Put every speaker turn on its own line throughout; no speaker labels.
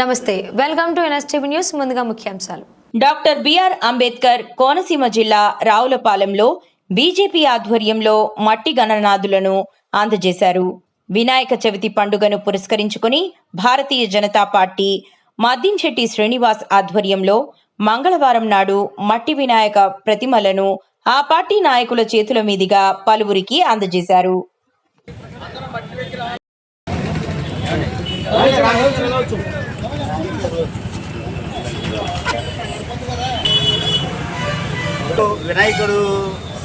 నమస్తే welcome to NSTV news. ముందుగా ముఖ్యాంశాలు.
డాక్టర్ బిఆర్ అంబేద్కర్ కోనసీమ జిల్లా రావులపాలెంలో బీజేపీ ఆధ్వర్యంలో మట్టి గణనాథులను అందజేశారు. వినాయక చవితి పండుగను పురస్కరించుకుని భారతీయ జనతా పార్టీ మద్దింశెట్టి శ్రీనివాస్ ఆధ్వర్యంలో మంగళవారం నాడు మట్టి వినాయక ప్రతిమలను ఆ పార్టీ నాయకుల చేతుల మీదుగా పలువురికి అందజేశారు.
వినాయకుడు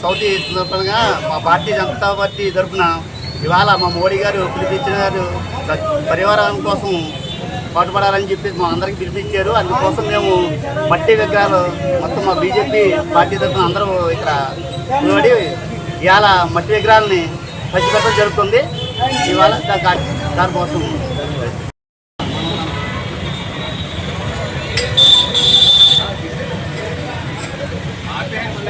చవితి సందర్భంగా మా పార్టీ జనతా పార్టీ తరఫున ఇవాళ మా మోడీ గారు పిలిపించిన గారు పరివారం కోసం పాటుపడాలని చెప్పి మా అందరికి పిలిపించారు. అందుకోసం మేము మట్టి విగ్రహాలు మొత్తం మా బీజేపీ పార్టీ తరఫున అందరూ ఇక్కడ నిలబడి ఇవాళ మట్టి విగ్రహాలని పచ్చిపెట్టడం జరుగుతుంది ఇవాళ దాని దానికోసం